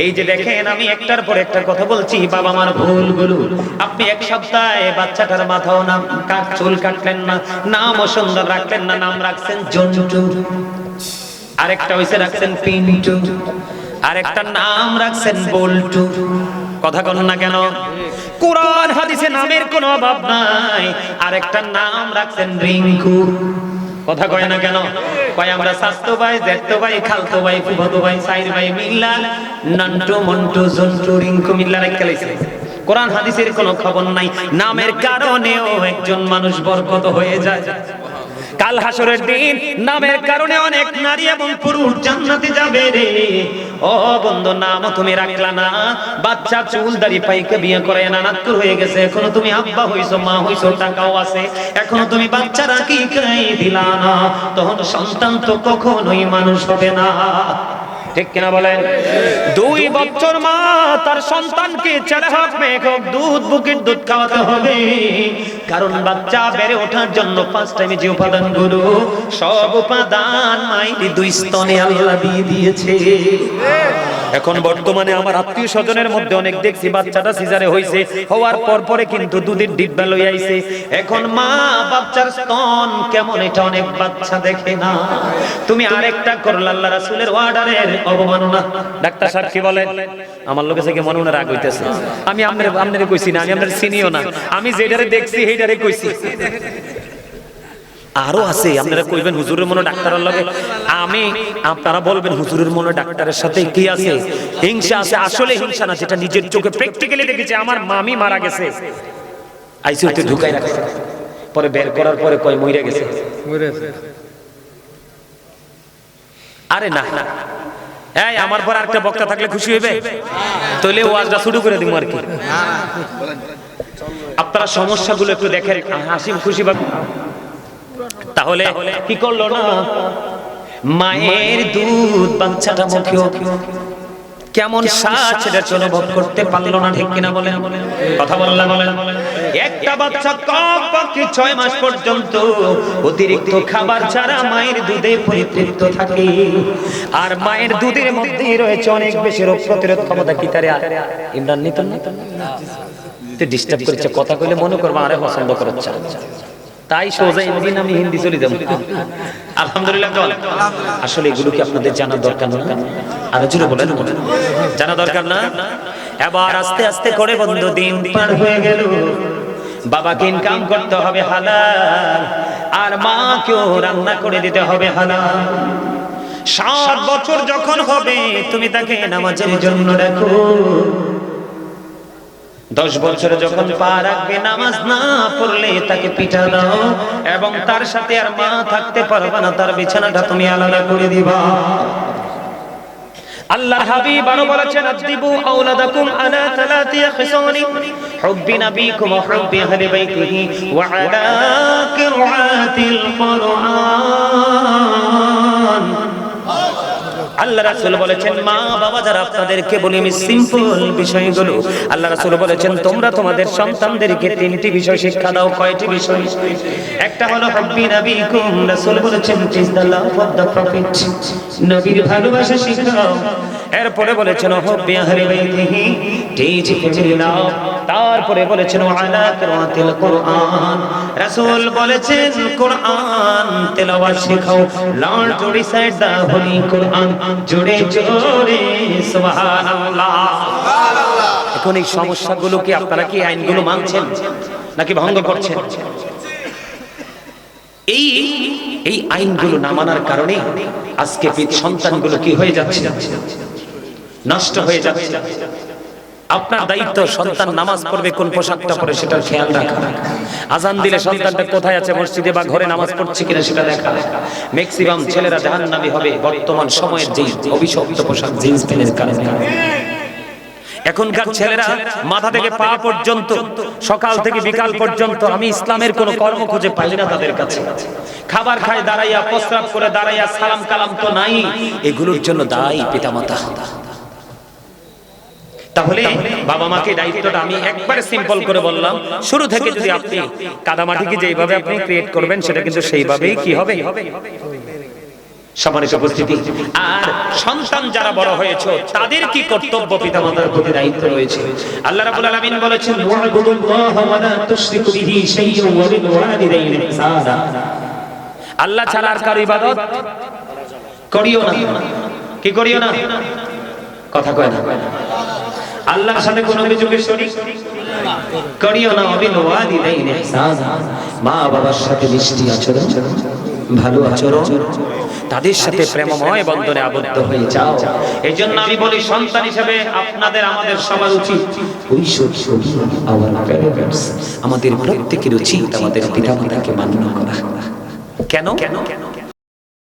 এই যে দেখেন আমি একটার পর একটা কথা বলছি বাবা মার ভুলগুলো। আপনি এক সপ্তাহে বাচ্চাটার মাথাও নাম কাট চুল কাটলেন না নামও সুন্দর রাখলেন না নাম রাখছেন জন্টু। আরেকটা হইছে রাখছেন পিন্টু। আরেকটা নাম রাখছেন বল্টু। কথা কন না কেন? কোরআন হাদিসে নামের কোনো অভাব নাই। আরেকটা নাম রাখছেন রিঙ্কু। কথা কয় না কেন? কয় আমরা স্বাস্থ্য ভাই জ্যাঠতো ভাই খালতো ভাই ফুফাতো ভাই সাইর ভাই মিল্লা নন্টু মন্টু জন্টু রিঙ্কু মিল্লা রেখে লাইছে। কোরআন হাদিসের কোনো খবর নাই। নামের কারণেও একজন মানুষ বরকত হয়ে যায়। কাল হাসরের দিন নামের কারণে অনেক নারী এবং পুরুষ জান্নাতে যাবে রে। ও বন্ধু, নামও তুমি রাখলা না। বাচ্চা, চুল, দাড়ি, পাইকে বিয়ে করে নানাত্তর হয়ে গেছে। এখনও তুমি আব্বা হইছো, মা হইছো, টাকাও আছে। এখনও তুমি বাচ্চা রাখি দিলা না? তখন সন্তান তো কখনোই মানুষ হবে না। ঠিক কিনা বলেন? দুই বছর মা তার সন্তানকে ছেড়ে হোক মেঘ হোক দুধ বুকের দুধ খাওয়াতে হবে। কারণ বাচ্চা বেড়ে ওঠার জন্য পাঁচ টাইমে যে উপাদানগুলো সব উপাদান মাইরি দুই স্তনে আল্লাহ দিয়ে দিয়েছে। এখন বর্তমানে আমার আত্মীয় স্বজনের মধ্যে অনেক দেখছি, বাচ্চাটা সিজারে হইছে, হওয়ার পর পরে কিন্তু দুধের ডিব্বা লই আইছে। এখন মা বাচ্চার স্তন কেমন এটা অনেক বাচ্চা দেখে না। তুমি আরেকটা করল, আল্লাহ রাসূলের অর্ডারের অবমাননা ডাক্তার সাহেব কি বলেন? আমার লোকে থেকে মনে মনে রাগ হইতেছে। আমি আপনার আপনারে কইছি না, আমি আপনার চিনিও না। আমি যেটারে দেখছি, সেইটারে কইছি। আরও আছে, আপনারা কইবেন হুজুরের মনে ডাক্তারের লগে। আমি আপনারা বলবেন হুজুরের মনে ডাক্তারের সাথে কি আছে? হিংসা আছে আসলে হিংসা না যেটা নিজের চোখে প্র্যাকটিক্যালি দেখেছে আমার মামি মারা গেছে। আইসিইউতে ঢুকাই রাখছে পরে বের করার পরে কয় মইরা গেছে। আরে না। এই আমার পর একটা বক্তা থাকলে খুশি হইবে? তাহলে ওয়াজটা শুরু করে দিব আর কি। আপনারা সমস্যাগুলো একটু দেখেন। হাসি খুশি বা তাহলে কি করল না? মায়ের দুধ বাচ্চাটা মুখে কেমন স্বাদ সেটা অনুভব করতে পারল না ঠিক কিনা বলেন কথা বললাম বলেন একটা বাচ্চা ছয় মাস পর্যন্ত অতিরিক্ত খাবার ছাড়া মায়ের দুধে পরিতৃপ্ত থাকে আর মায়ের দুধের মধ্যে রয়েছে অনেক বেশি রোগ প্রতিরোধ ক্ষমতা কি তারে ইমরান নিতেন না তুই ডিস্টার্ব করেছে কথা কইলে মনে করব আরে পছন্দ করেছে তাই সোজা ইঞ্জিন আমি হিন্দি চলে যাব। আলহামদুলিল্লাহ বল। আসলে এগুলো কি আপনাদের জানা দরকার না? আরও জুড়ে বলেন। জানা দরকার না? এবার আস্তে আস্তে করে বন্ধু দিন পার হয়ে গেল। বাবাকে ইনকাম করতে হবে হালাল, আর মা মাকেও রান্না করে দিতে হবে হালাল। সাত বছর যখন হবে, তুমি তাকে নামাজের জন্য রাখো। দশ বছরে যখন পা রাখবে, নামাজ না পড়লে তাকে পিঠা দাও এবং তার সাথে আর মা থাকতে পারবে না, তার বিছানাটা তুমি আলাদা করে দিবা। আল্লাহর হাবিব আরও বলেছেন আলা তালাতি খিসানি হুব্বি নাবিকুম হুব্বি আহলি বাইতিহি ওয়া আলা কিরাতিল আল্লাহ রাসূল বলেছেন, মা বাবা যারা আপনাদেরকে বলি আমি সিম্পল বিষয়গুলো আল্লাহ রাসূল বলেছেন, তোমরা তোমাদের সন্তানদেরকে তিনটি বিষয় শিক্ষা দাও, কয়টি বিষয়? একটা হলো হব্বি নবীকুম রাসূল বলেছেন teach the love of the prophet নবীর ভালোবাসা শিখাও এরপরে বলেছেন হব্বি আহলি বাইতিহি তারপরে বলেছেন আলা কিরাতিল কোরআন। রাসূল বলেছেন কোরআন তেলাওয়াত শেখাও to recite the holy Quran জোরে সুবহানাল্লাহ। এখন এই সমস্যাগুলো কি আপনারা কি আইনগুলো মানছেন নাকি ভঙ্গ করছেন? এই এই আইনগুলো না মানার কারণে আজকে সন্তানগুলো কি হয়ে যাচ্ছে? নষ্ট হয়ে যাচ্ছে। আপনার দায়িত্ব সন্তান নামাজ পড়বে, কোন পোশাকটা পরে সেটা খেয়াল রাখা। আজান দিলে সন্তানটা কোথায় আছে, মসজিদে বা ঘরে নামাজ পড়ছে কিনা সেটা দেখা। ম্যাক্সিমাম ছেলেরা জাহান্নামী হবে, বর্তমান সময়ের যে অভিশপ্ত পোশাক জিন্স প্যান্টের কারণে এখনকার ছেলেরা মাথা থেকে পা পর্যন্ত, সকাল থেকে বিকাল পর্যন্ত আমি ইসলামের কোন কর্ম খুঁজে পাই না তাদের কাছে। খাবার খায়, দাঁড়াইয়া প্রস্রাব করে, দাঁড়াইয়া সালাম কালাম তো নাই। এগুলোর জন্য দায়ী পিতামাতা। তাহলে বাবা মাকে দায়িত্বটা আমি একবারে সিম্পল করে বললাম। শুরু থেকে যদি আপনি কাদামাটিকে যেইভাবে আপনি ক্রিয়েট করবেন, সেটা কিন্তু সেইভাবেই কি হবে? সম্মানিত উপস্থিতি, আর সন্তান যারা বড় হয়েছে, তাদের কি কর্তব্য পিতামাতার প্রতি দায়িত্ব রয়েছে? আল্লাহ রাব্বুল আলামিন বলেছেন, ওয়াবুদুল্লাহ ওয়া লা তুশরিকু বিহি শাইয়্যান ওয়া বিল ওয়ালিদাইনি ইহসানা। আল্লাহ ছাড়া আর কারও ইবাদত করিও না। কি করিও না? কথা কয় না। আল্লাহর সাথে কোন অভিযোগের শরীক? করিও না অবিল ইহসানা। মা বাবার সাথে মিষ্টি আচরণ, ভালো আচরণ, তাদের সাথে প্রেমময় বন্ধনে আবদ্ধ হয়ে যাও। এই জন্য আমি বলি, সন্তান হিসেবে আপনাদের, আমাদের সবার উচিত। আমাদের প্রত্যেকের উচিত, আমাদের পিতামাতাকে মান্য করা। কেন কেন কেন?